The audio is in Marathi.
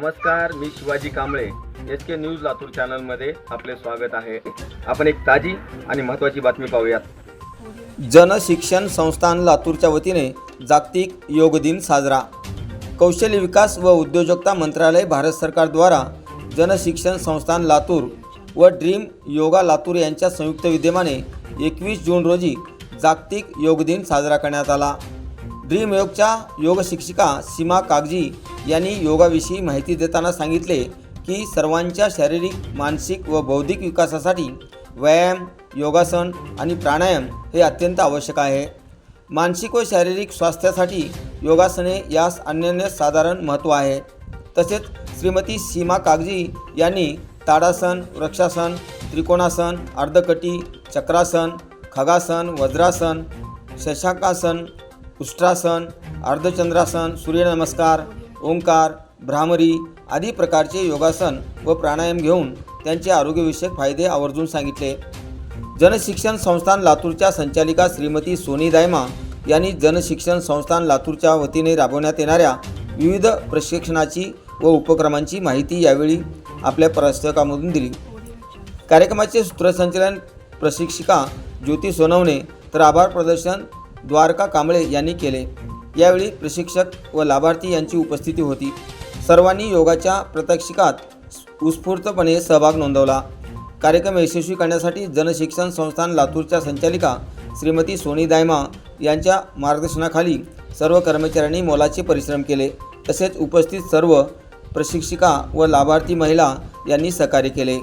नमस्कार मी Shivaji Kamble. H K news Latur चॅनलमध्ये आपले स्वागत आहे. आपण एक ताजी आणि महत्त्वाची बातमी पाहूयात. जनशिक्षण संस्थान लातूरच्या वतीने जागतिक योग दिन साजरा. कौशल्य विकास व उद्योजकता मंत्रालय भारत सरकारद्वारा जनशिक्षण संस्थान लातूर व ड्रीम योगा लातूर यांच्या संयुक्त विद्यमाने एकवीस जून रोजी जागतिक योग दिन साजरा करण्यात आला. ड्रीम योगच्या योग शिक्षिका सीमा कागजी यांनी योगाविषयी माहिती देताना सांगितले की सर्वांच्या शारीरिक मानसिक व बौद्धिक विकासासाठी व्यायाम योगासन आणि प्राणायाम हे अत्यंत आवश्यक आहे. मानसिक व शारीरिक स्वास्थ्यासाठी योगासने यास अनन्य साधारण महत्त्व आहे. तसेच श्रीमती सीमा कागजी यांनी ताडासन वृक्षासन त्रिकोणासन अर्धकटी चक्रासन खगासन वज्रासन शशाकासन उष्ट्रासन अर्धचंद्रासन सूर्यनमस्कार ओंकार भ्रामरी आदी प्रकारचे योगासन व प्राणायाम घेऊन त्यांचे आरोग्यविषयक फायदे आवर्जून सांगितले. जनशिक्षण संस्थान लातूरच्या संचालिका श्रीमती सोनी दायमा यांनी जनशिक्षण संस्थान लातूरच्या वतीने राबवण्यात येणाऱ्या विविध प्रशिक्षणाची व उपक्रमांची माहिती यावेळी आपल्या प्रस्तकामधून दिली. कार्यक्रमाचे सूत्रसंचालन प्रशिक्षिका ज्योती सोनवणे तर आभार प्रदर्शन द्वारका कांबळे यांनी केले. यावेळी प्रशिक्षक व लाभार्थी यांची उपस्थिती होती. सर्वांनी योगाच्या प्रात्यक्षिकात उत्स्फूर्तपणे सहभाग नोंदवला. कार्यक्रम यशस्वी करण्यासाठी जनशिक्षण संस्थान लातूरच्या संचालिका श्रीमती सोनी दायमा यांच्या मार्गदर्शनाखाली सर्व कर्मचाऱ्यांनी मोलाचे परिश्रम केले. तसेच उपस्थित सर्व प्रशिक्षिका व लाभार्थी महिला यांनी सहकार्य केले.